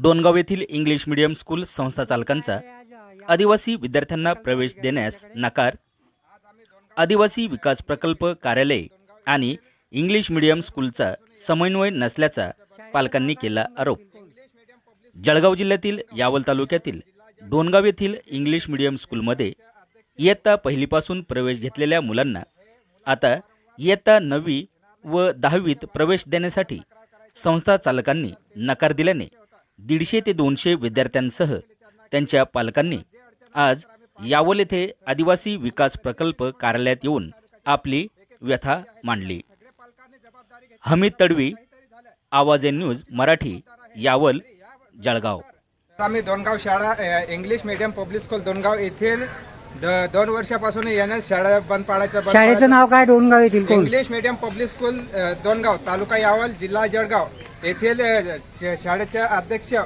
डोनगाव येथील English medium school संस्था चालकांचा आदिवासी विद्यार्थ्यांना प्रवेश देण्यास नकार आदिवासी विकास प्रकल्प कार्यालय आणि इंग्लिश मीडियम स्कूलचा समन्वय नसल्याचा पालकांनी केला आरोप. जळगाव जिल्ह्यातील यावल तालुक्यातील डोनगाव येथील इंग्लिश मीडियम स्कूलमध्ये इयत्ता पहिलीपासून प्रवेश घेतलेल्या मुलांना आता इयत्ता नववी व दहावीत प्रवेश देण्यासाठी संस्था चालकांनी नकार दिल्याने दीडशे ते दोनशे विद्यार्थ्यांसह त्यांच्या पालकांनी आज यावल येथे आदिवासी विकास प्रकल्प कार्यालयात येऊन आपली व्यथा मांडली. Hamid Tadvi Awaaz A news Marathi Yawal Jalgaon. आम्ही दोनगाव शाळा English medium public school Dongaon येथील द- दोन वर्षापासून यानं शाळा बंद पाडायचं बंद शाळेचं नाव काय? डोनगाव येथील कोण? इंग्लिश मीडियम पब्लिक स्कूल अ, दोनगाव तालुका यावल जिल्हा जळगाव. येथील अ, श- शाळेचे अध्यक्ष अ,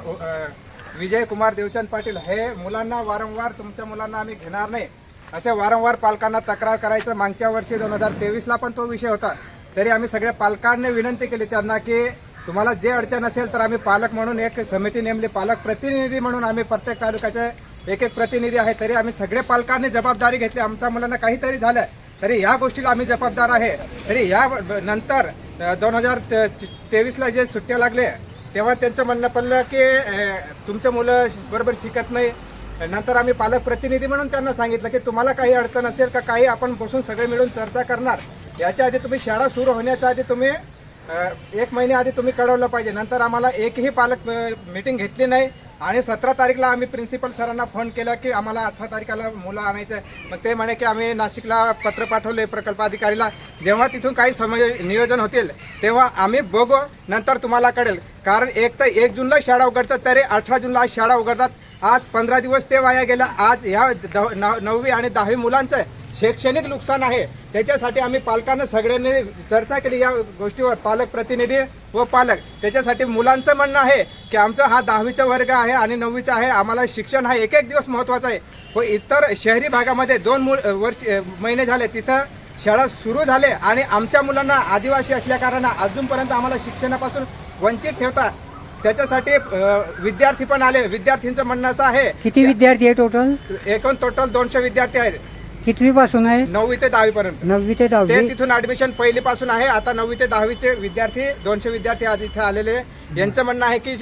विजय कुमार देवचंद पाटील हे मुलांना वारंवार तुमच्या मुलांना आम्ही घेणार नाही. असे वारंवार पालकांना तक्रार करायचं मागच्या वर्षी दोन हजार तेवीसला पण तो विषय होता. तरी आम्ही सगळ्या पालकांनी विनंती केली त्यांना की तुम्हाला जे अडचण असेल तर आम्ही पालक म्हणून एक समिती नेमली पालक प्रतिनिधी म्हणून आम्ही प्रत्येक तालुक्याचे एक एक प्रतिनिधी आहे तरी आम्ही सगळे पालकांनी जबाबदारी घेतली. आमच्या मुलांना काहीतरी झालं तरी या गोष्टीला आम्ही जबाबदार आहे. तरी या नंतर दोन हजार तेवीसला जे सुट्ट्या लागले तेव्हा त्यांचं म्हणणं पडलं की तुमचं मुलं बरोबर शिकत नाही. नंतर आम्ही पालक प्रतिनिधी म्हणून त्यांना सांगितलं की तुम्हाला काही अडचण असेल का काही आपण बसून सगळे मिळून चर्चा करणार. याच्या आधी तुम्ही शाळा सुरू होण्याच्या आधी तुम्ही एक महिन्याआधी तुम्ही कळवलं पाहिजे. नंतर आम्हाला एकही पालक मीटिंग घेतली नाही. आणि सतरा तारीखला आम्ही प्रिन्सिपल सरांना फोन केला की आम्हाला अठरा तारखेला मुलं आणायचं आहे मग ते म्हणे की आम्ही नाशिकला पत्र पाठवले प्रकल्प अधिकारीला जेव्हा तिथून काही समय नियोजन होतील तेव्हा आम्ही बघू नंतर तुम्हाला कळेल. कारण एक तर एक जूनला शाळा उघडतात तरी अठरा जूनला आज शाळा उघडतात. आज पंधरा दिवस ते वाया गेलं. आज ह्या द- नववी आणि दहावी मुलांचं शैक्षणिक नुकसान आहे. त्याच्यासाठी आम्ही पालकांना सगळ्यांनी चर्चा केली या गोष्टीवर. पालक प्रतिनिधी व पालक. त्याच्यासाठी मुलांचं म्हणणं आहे की आमचा हा दहावीचा वर्ग आहे आणि नववीचा आहे. आम्हाला शिक्षण हा एक एक दिवस महत्त्वाचा आहे. व इतर शहरी भागामध्ये दोन मु वर्ष महिने झाले. तिथं शाळा सुरू झाले आणि आमच्या मुलांना आदिवासी असल्या कारणानं अजूनपर्यंत आम्हाला शिक्षणापासून वंचित ठेवतात त्याच्यासाठी विद्यार्थी पण आले. विद्यार्थींचं म्हणणं असं आहे किती विद्यार्थी आहे टोटल एकूण टोटल दोनशे विद्यार्थी आहेत. कितवी पासून आहे? नववी ते दहावी पर्यंत. नववी ते ते दहावी तिथून ऍडमिशन पहिली पासून आहे. आता नववी ते दहावीचे विद्यार्थी दोनशे विद्यार्थी आज इथे आलेले आहे. यांचं म्हणणं आहे की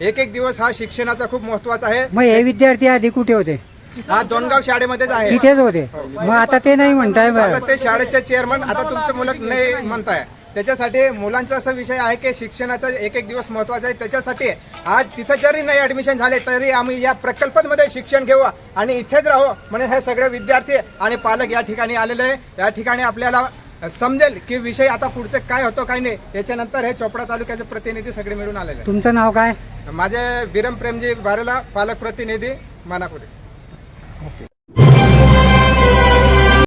एक एक दिवस हा शिक्षणाचा खूप महत्त्वाचा आहे. मग हे विद्यार्थी आधी कुठे होते? हा दोनगाव शाळेमध्येच आहे. तिथेच होते. मग आता ते नाही म्हणताय आता. ते शाळेचे चेअरमन आता तुमचं मुलं नाही म्हणताय. त्याच्यासाठी मुलांचा असा विषय आहे की शिक्षणाचा एक एक दिवस महत्त्वाचा आहे. त्याच्यासाठी आज तिथं जरी नाही ऍडमिशन झाले तरी आम्ही या प्रकल्पामध्ये शिक्षण घेऊ आणि इथेच राहू म्हणजे हे सगळे विद्यार्थी आणि पालक या ठिकाणी आलेले आहे. या ठिकाणी आपल्याला समजेल की विषय आता पुढचे काय होतो काय नाही. याच्यानंतर हे चोपडा तालुक्याचे प्रतिनिधी सगळे मिळून आलेले तुमचं नाव काय. माझे बिरम प्रेमजी बारेला पालक प्रतिनिधी मानापुरे.